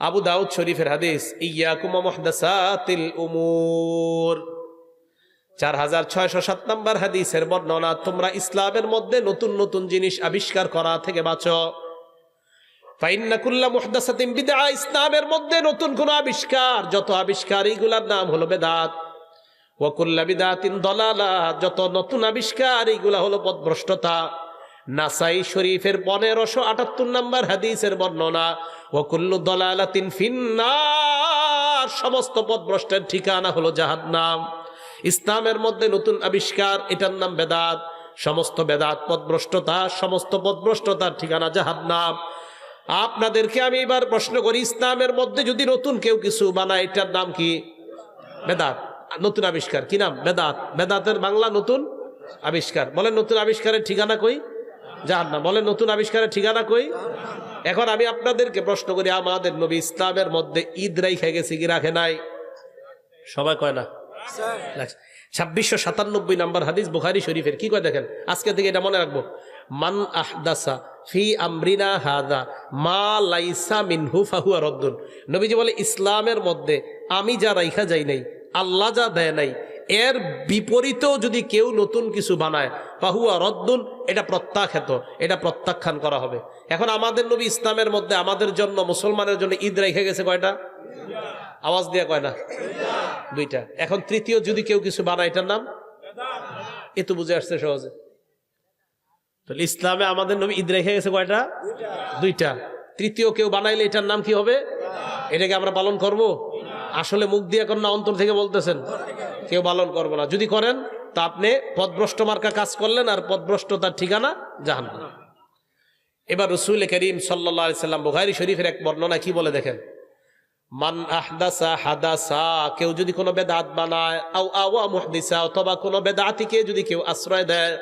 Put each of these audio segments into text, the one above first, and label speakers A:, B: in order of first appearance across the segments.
A: আবু দাউদ শরীফের হাদিস, ইয়াকুম মুহদাসাতিল উমুর। চার হাজার ছয়শো সাত নম্বর হাদিসের বর্ণনা, তোমরা ইসলামের মধ্যে নতুন নতুন জিনিস আবিষ্কার করা থেকে বাঁচো। ফাইন্নাকুল্লা মুহদাসাতিন বিদআ, ইসলামের মধ্যে নতুন কোন আবিষ্কার। যত আবিষ্কার এইগুলার নাম হলো বেদাত। ওয়াকুল্লা বিদাতিন দলালা, যত নতুন আবিষ্কার এইগুলা হলো পদভ্রষ্টতা। নাসাই শরীফের পনেরোশো আটাত্তর নম্বর হাদিসের বর্ণনা ওয়াকুল্লু দলালাতিন ফিন্নার সমস্ত পদভ্রষ্টের ঠিকানা হলো জাহান্নাম। ইসলামের মধ্যে নতুন আবিষ্কার, এটার নাম বেদাত। সমস্ত বেদাত পদভ্রষ্টতা সমস্ত পদভ্রষ্টতার ঠিকানা জাহান্নাম। আপনাদেরকে আমি এবার প্রশ্ন করি, ইসলামের মধ্যে যদি নতুন কেউ কিছু বানায়, এটার নাম কি? বেদাত। নতুন আবিষ্কার। কি নাম? বেদাত। বেদাতের বাংলা নতুন আবিষ্কার। বলেন, নতুন আবিষ্কারের ঠিকানা কই? না বলেন, নতুন আবিষ্কারের ঠিকানা কই? এখন আমি আপনাদেরকে প্রশ্ন করি, আমাদের নবী ইসলামের মধ্যে ঈদ রাইখে গেছে কি রাখে নাই? সবাই কয় না? ছাব্বিশশো সাতানব্বই নাম্বার হাদিস বুখারি শরীফের। কি কয় দেখেন? আজকে থেকে এটা মনে রাখব। মান আহদাসা ফি আমরিনা হাদা, মা লাইসা মিনহু ফাহুয়া রদ্দুন। নবীজি বলে, ইসলামের মধ্যে আমি যা রাইখা যাই নাই, আল্লাহ যা দেয় নাই এর বিপরীতেও যদি কেউ নতুন কিছু বানায় পাহুয়া রদ্দুন, এটা প্রত্যাখ্যাত, এটা প্রত্যাখ্যান করা হবে। এখন আমাদের নবী ইসলামের মধ্যে আমাদের জন্য, মুসলমানের জন্য ঈদ রেখে গেছে কয়টা? আওয়াজ দিয়া কয় না? দুইটা। এখন তৃতীয় যদি কেউ কিছু বানায়, এটার নাম? এ তো বুঝে আসছে সহজে। তাহলে ইসলামে আমাদের নবী ঈদ রেখে গেছে কয়টা? দুইটা। তৃতীয় কেউ বানাইলে এটার নাম কি হবে? এটাকে আমরা পালন করব? আসলে মুখ দিয়ে এখন না অন্তর থেকে বলতেছেন? কেউ পালন করব না। যদি করেন, তা আপনি পদভ্রষ্ট মার্কা কাজ করলেন আর পদভ্রষ্টতার ঠিকানা জাহান এবার রসুল করিম সাল্লা সাল্লাম বুখারি শরীফের এক বর্ণনা কি বলে দেখেন? মান আহদাসা হাদাসা, কেউ যদি কোনো বেদাত বানায়, আও আওয়া মুহদিসা, অথবা কোনো বেদাতিকে যদি কেউ আশ্রয় দেয়,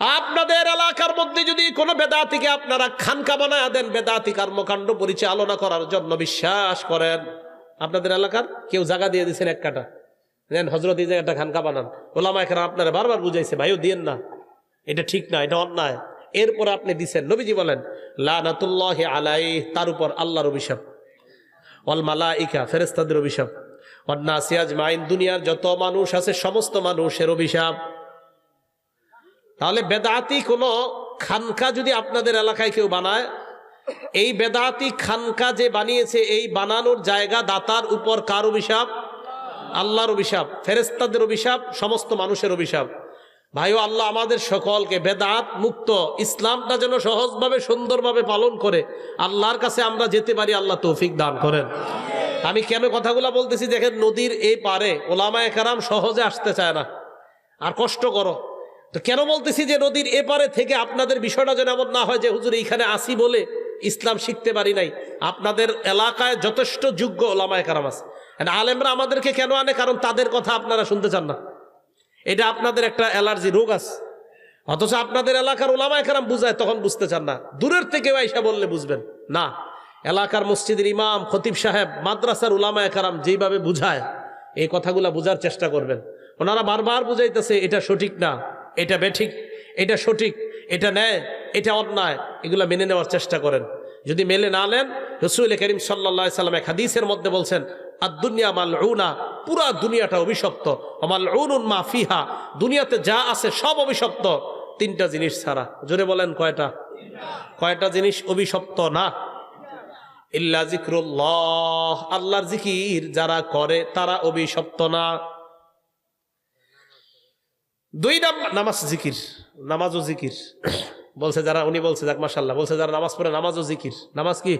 A: আপনাদের এলাকার মধ্যে যদি কোনো বেদাতিকে আপনারা খানকা বানায় দেন, বেদাতি কর্মকাণ্ড পরিচালনা করার জন্য বিশ্বাস করেন। আপনাদের এলাকার কেউ জায়গা দিয়ে দিয়েছেন এক কাটা। দেন হজরত এই জায়গাটা খানকা বানান ওলামা এখানে আপনারা বারবার বুঝাইছে, ভাইও, দিয়েন না। এটা ঠিক না, এটা অন্যায়। এরপর আপনি দিছেন, নবীজি বলেন, লানাতুল্লাহ আলাই তার উপর আল্লাহর অভিশাপ। অল মালাইকা ফেরেস্তাদের অভিশাপ। অন্নাসিয়াজ মাইন দুনিয়ার যত মানুষ আছে, সমস্ত মানুষের অভিশাপ। তাহলে বেদাতি কোনো খানকা যদি আপনাদের এলাকায় কেউ বানায় এই বেদাতি খানকা যে বানিয়েছে, এই বানানোর জায়গা দাতার উপর কার অভিশাপ? আল্লাহর অভিশাপ ফেরেস্তাদের অভিশাপ, সমস্ত মানুষের অভিশাপ। ভাইও, আল্লাহ আমাদের সকলকে বেদাত মুক্ত, ইসলামটা যেন সহজভাবে, সুন্দরভাবে পালন করে। আল্লাহর কাছে আমরা যেতে পারি, আল্লাহ তৌফিক দান করেন। আমি কেন কথাগুলা বলতেছি? দেখেন, নদীর এই পারে ওলামায় কারাম সহজে আসতে চায় না। আর কষ্ট করো। তো কেন বলতেছি যে, নদীর এপারে থেকে আপনাদের বিষয়টা যেন এমন না হয় যে, হুজুর, এইখানে আসি বলে ইসলাম শিখতে পারি নাই। আপনাদের এলাকায় যথেষ্ট যোগ্য ওলামায় কারাম আছে। আলেমরা আমাদেরকে কেন আনে? কারণ তাদের কথা আপনারা শুনতে চান না। এটা আপনাদের একটা অ্যালার্জি রোগ আছে। অথচ আপনাদের এলাকার ওলামায় কারাম বুঝায়, তখন বুঝতে চান না। দূরের থেকে আইসা বললে বুঝবেন। না, এলাকার মসজিদের ইমাম, খতিব সাহেব, মাদ্রাসার উলামায় কারাম যেইভাবে বুঝায়, এই কথাগুলা বোঝার চেষ্টা করবেন। ওনারা বারবার বুঝাইতেছে, এটা সঠিক না, এটা বেঠিক, এটা সঠিক, এটা ন্যায়। এটা অন্যায়, এগুলা মেনে নেওয়ার চেষ্টা করেন। যদি মেলে না নেন, রসুল করিম সাল্লা সাল্লাম এক হাদিসের মধ্যে বলছেন আর দুনিয়া মাল উনা পুরা দুনিয়াটা অভিশপ্ত। আমাল উনুন মা ফিহা দুনিয়াতে যা আছে সব অভিশপ্ত। তিনটা জিনিস ছাড়া। জোরে বলেন কয়টা? কয়টা জিনিস অভিশপ্ত না? ইল্লা জিক্রুল্লাহ আল্লাহর জিকির যারা করে তারা অভিশপ্ত না। দুই নাম্বার নামাজ জিকির, নামাজও জিকির। বলছে যারা, উনি বলছে, যাক মাসাল্লাহ বলছে যারা নামাজ পড়ে, নামাজও জিকির। নামাজ কি?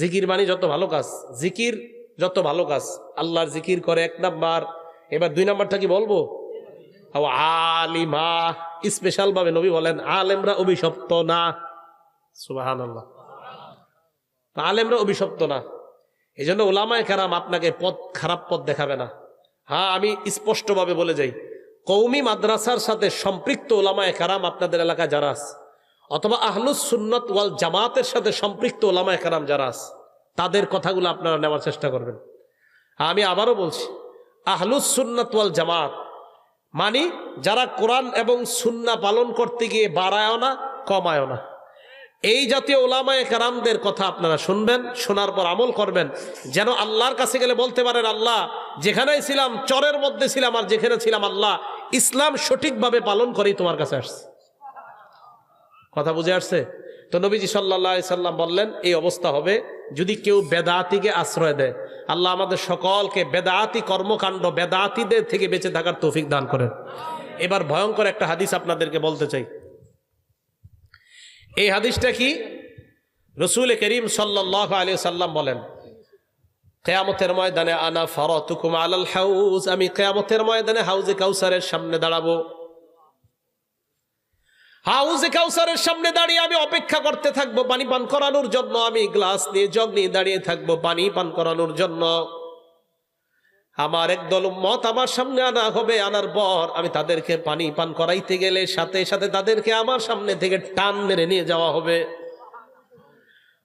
A: জিকির মানে যত ভালো কাজ, জিকির যত ভালো কাজ, আল্লাহর জিকির করে এক নাম্বার। এবার দুই নাম্বারটা কি বলব? ও আলিমা স্পেশাল ভাবে নবী বলেন, আলেমরা অভিশপ্ত না। সুবাহান আল্লাহ আলেমরা অভিশপ্ত না। এই জন্য ওলামায় খারাম আপনাকে পথ, খারাপ পথ দেখাবে না। হ্যাঁ আমি স্পষ্টভাবে বলে যাই। কৌমি মাদ্রাসার সাথে সম্পৃক্ত ওলামায় কারাম আপনাদের এলাকায় যারা আছে অথবা আহলুস সুন্নত ওয়াল জামাতের সাথে সম্পৃক্ত ওলামায় কারাম যারা আছে, তাদের কথাগুলো আপনারা নেওয়ার চেষ্টা করবেন। আমি আবারও বলছি, আহলুস সুন্নত ওয়াল জামাত মানি যারা কোরআন এবং সুন্না পালন করতে গিয়ে বাড়ায় না কমায় না। এই জাতীয় ওলামায় কারামদের কথা আপনারা শুনবেন, শোনার পর আমল করবেন, যেন আল্লাহর কাছে গেলে বলতে পারেন, আল্লাহ, যেখানেই ছিলাম, চরের মধ্যে ছিলাম আর যেখানে ছিলাম, আল্লাহ, ইসলাম সঠিকভাবে পালন করেই তোমার কাছে আসছে। কথা বুঝে আসছে? তো নবীজি সাল্লাহ সাল্লাম বললেন, এই অবস্থা হবে যদি কেউ বেদাতিকে আশ্রয় দেয়। আল্লাহ আমাদের সকলকে বেদাতি কর্মকাণ্ড বেদাতিদের থেকে বেঁচে থাকার তৌফিক দান করেন। এবার ভয়ঙ্কর একটা হাদিস আপনাদেরকে বলতে চাই। এই হাদিসটা কি? রসুল করিম সাল্লাহ আলী সাল্লাম বলেন, কেয়ামতের ময়দানে আনা ফরতুকুম আলাল হাউজ, আমি কেয়ামতের ময়দানে হাউজে কাউসারের সামনে দাঁড়াবো। হাউজে কাউসারের সামনে দাঁড়িয়ে আমি অপেক্ষা করতে থাকব, পানি পান করানোর জন্য। আমি গ্লাস নিয়ে, জগ নিয়ে দাঁড়িয়ে থাকব, পানি পান করানোর জন্য। আমার একদল মত আমার সামনে আনা হবে, আনার পর আমি তাদেরকে পানি পান করাইতে গেলে সাথে সাথে তাদেরকে আমার সামনে থেকে টান মেরে নিয়ে যাওয়া হবে।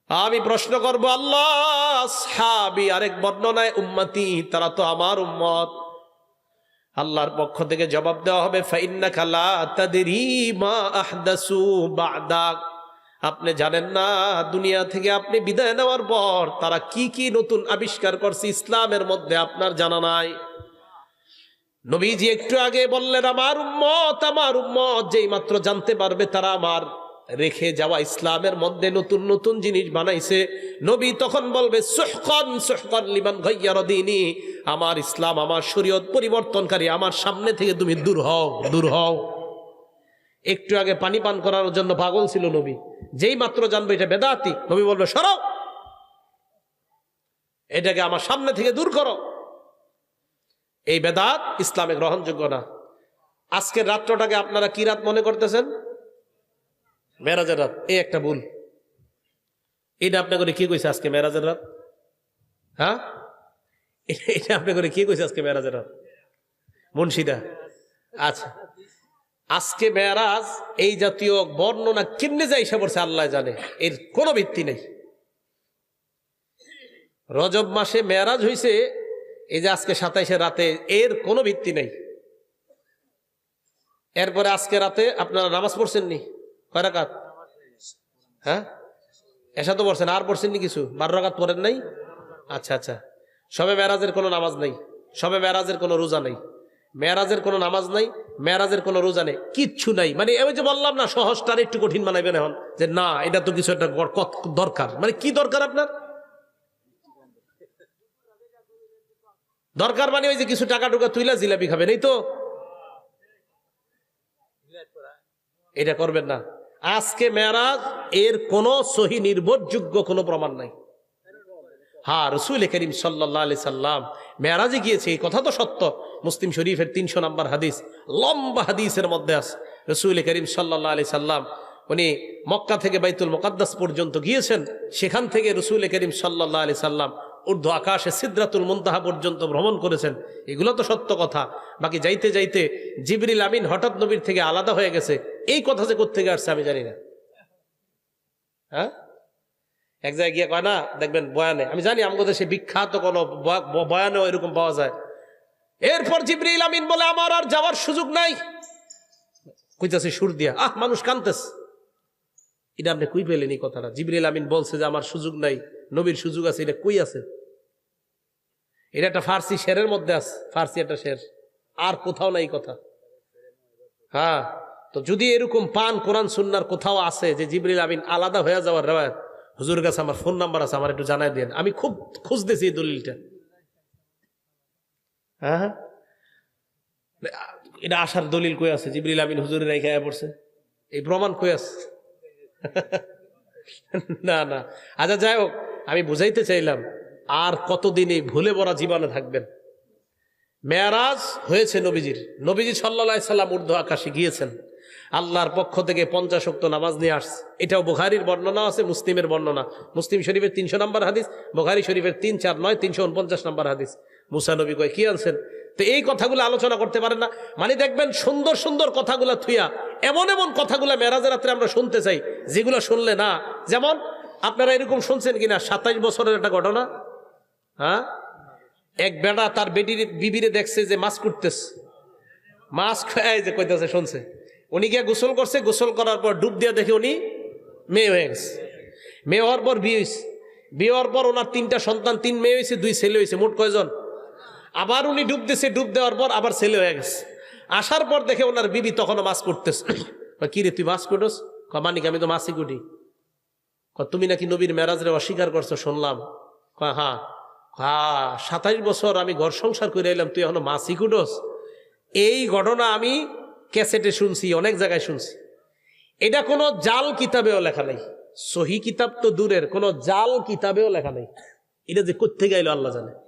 A: আমি প্রশ্ন করব, আল্লাহ, সাহাবি আরেক বর্ণনায়, উম্মতি, তারা তো আমার উম্মত। আল্লাহর পক্ষ থেকে জবাব দেওয়া হবে, ফাইন্নাকা লা তাদরি মা আহদাসু বাদাক আপনি জানেন না, দুনিয়া থেকে আপনি বিদায় নেওয়ার পর তারা কি কি নতুন আবিষ্কার করছে ইসলামের মধ্যে আপনার জানা নাই। নবীজি একটু আগে বললেন, আমার উম্মত আমার উম্মত যেই মাত্র জানতে পারবে তারা আমার রেখে যাওয়া ইসলামের মধ্যে নতুন নতুন জিনিস বানাইছে। নবী তখন বলবে আমার ইসলাম, আমার শরীয়ত পরিবর্তনকারী, আমার সামনে থেকে তুমি দূর হও দূর হও। একটু আগে পানি পান করার জন্য পাগল ছিল নবী। যেই মাত্র জানবে এটা বেদাতি, নবী বলবে সরাও এটাকে আমার সামনে থেকে দূর করো। এই বেদাত ইসলামে গ্রহণযোগ্য না। আজকের রাত্রটাকে আপনারা কি রাত মনে করতেছেন? মেরাজের রাত। এই একটা ভুল। এটা আপনি করে কি কইছে আজকে মেরাজের রাত? হ্যাঁ? এটা- এটা আপনি করে কি কইছে আজকে মেরাজের রাত? মুন্সিদা। আচ্ছা। আজকে মেয়ারাজ এই জাতীয় বর্ণনা কেমনে যায় এসে পড়ছে আল্লাহ জানে। এর কোনো ভিত্তি নেই। রজব মাসে মেয়ারাজ হইছে, এই যে আজকে সাতাইশে রাতে, এর কোনো ভিত্তি নেই। এরপরে আজকে রাতে আপনারা নামাজ পড়ছেন নি কয় রাকাত হ্যাঁ? এসা তো পড়ছেন, আর পড়ছেন নি কিছু? বারো রাকাত পড়েন নাই? আচ্ছা আচ্ছা। সবে মেরাজের কোনো নামাজ নেই। সবে মেরাজের কোনো রোজা নেই। মেরাজের কোনো নামাজ নাই মেরাজের কোনো রোজা নেই, কিচ্ছু নাই। মানে আমি যে বললাম না, সহজটার একটু কঠিন বানাইবেন এখন, যে না, এটা তো কিছু একটা দরকার। মানে কি দরকার আপনার? দরকার মানে ওই যে কিছু টাকা টুকা তুইলা জিলাপি খাবেন, এই তো? এটা করবেন না। আজকে মেয়ারাজ, এর কোনো সহি নির্ভরযোগ্য কোনো প্রমাণ নাই। হ্যাঁ রসুল করিম সাল্লাহ আলি সাল্লাম মেয়ারাজে গিয়েছে, এই কথা তো সত্য। মুসলিম শরীফের তিনশো নম্বর হাদিস, লম্বা হাদিসের মধ্যে আছে। রসুল করিম সাল্লাহ আলি সাল্লাম, উনি মক্কা থেকে বাইতুল মোকাদ্দাস পর্যন্ত গিয়েছেন, সেখান থেকে রসুল করিম সাল্লাহ আলি সাল্লাম ঊর্ধ্ব আকাশে সিদ্রাতুল মুন্তাহা পর্যন্ত ভ্রমণ করেছেন। এগুলো তো সত্য কথা। বাকি যাইতে যাইতে জিবরিল আমিন হঠাৎ নবীর থেকে আলাদা হয়ে গেছে। এই কথা যে কোথেকে আসছে আমি জানি না। হ্যাঁ? এক জায়গায় গিয়ে কয়, না, দেখবেন বয়ানে আমি জানি আমাদের দেশে বিখ্যাত কোনো বয়ানেও এরকম পাওয়া যায়। এরপর জিবরিল আমিন বলে, আমার আর যাওয়ার সুযোগ নাই। কইতাছে সুর দিয়া, আহ, মানুষ কানতেস এটা আপনি কই পেলেন এই কথাটা? জিবরিল আমিন বলছে যে, আমার সুযোগ নাই, নবীর সুযোগ আছে, এটা কই আছে? এটা একটা ফার্সি শেরের মধ্যে আছে, ফার্সি একটা শের। আর কোথাও নাই কথা। হ্যাঁ? তো যদি এরকম পান কোরআন, সুন্নার কোথাও আছে যে জিবরিল আমিন আলাদা হয়ে যাওয়ার রেওয়ায়ত, হুজুর কাছে আমার ফোন নাম্বার আছে, আমার একটু জানাই দেন আমি খুব খুঁজতেছি এই দলিলটা। হ্যাঁ হ্যাঁ। এটা আসার দলিল কই আছে? জিবরিল আমিন হুজুরের রেখে পড়ছে। এই প্রমাণ কই আছে? না না। আচ্ছা যাই হোক, আমি বুঝাইতে চাইলাম, আর কতদিন এই ভুলে ভরা জীবনে থাকবেন। মেয়ারাজ হয়েছে নবীজির। নবীজি সাল্লা সাল্লাম ঊর্ধ্ব আকাশে গিয়েছেন। আল্লাহর পক্ষ থেকে পঞ্চাশ শক্ত নামাজ নিয়ে আসছে। এটাও বুখারির বর্ণনা আছে, মুসলিমের বর্ণনা। মুসলিম শরীফের তিনশো নম্বর হাদিস, বুখারি শরীফের তিন, চার, নয়, তিনশো উনপঞ্চাশ নম্বর হাদিস। মুসা নবী কয়, কি আনছেন? তো এই কথাগুলো আলোচনা করতে পারেন না। মানে দেখবেন সুন্দর সুন্দর কথাগুলো থুইয়া, এমন এমন কথাগুলো মেরাজের রাত্রে আমরা শুনতে চাই, যেগুলো শুনলে না, যেমন আপনারা এরকম শুনছেন কিনা, সাতাইশ বছরের একটা ঘটনা? হ্যাঁ? এক বেড়া তার বেটির, বিবিরে দেখছে যে মাছ কুটতেছে। মাছ খায় যে কইতেছে, শুনছে? উনি গিয়ে গোসল করছে, গোসল করার পর ডুব দিয়ে দেখে উনি মেয়ে হয়ে গেছে। মেয়ে হওয়ার পর বিয়ে হয়েছে বিয়ে হওয়ার পর ওনার তিনটা সন্তান, তিন মেয়ে হয়েছে দুই ছেলে হয়েছে মোট কয়জন? আবার উনি ডুব দিছে, ডুব দেওয়ার পর আবার ছেলে হয়ে গেছে। আসার পর দেখে ওনার বিবি তখনও মাছ করতেছে কি রে, তুই মাছ করোস কমানিক আমি তো মাছই কুটি। তুমি নাকি নবীর মেরাজরে অস্বীকার করছ? শুনলাম। হ্যাঁ হ্যাঁ সাতাইশ বছর আমি ঘর সংসার করে এলাম, তুই এখনও মাছই কুটোস? এই ঘটনা আমি ক্যাসেটে শুনছি, অনেক জায়গায় শুনছি। এটা কোনো জাল কিতাবেও লেখা নেই। সহি কিতাব তো দূরের, কোনো জাল কিতাবেও লেখা নেই। এটা যে কোথেকে গাইল আল্লাহ জানে।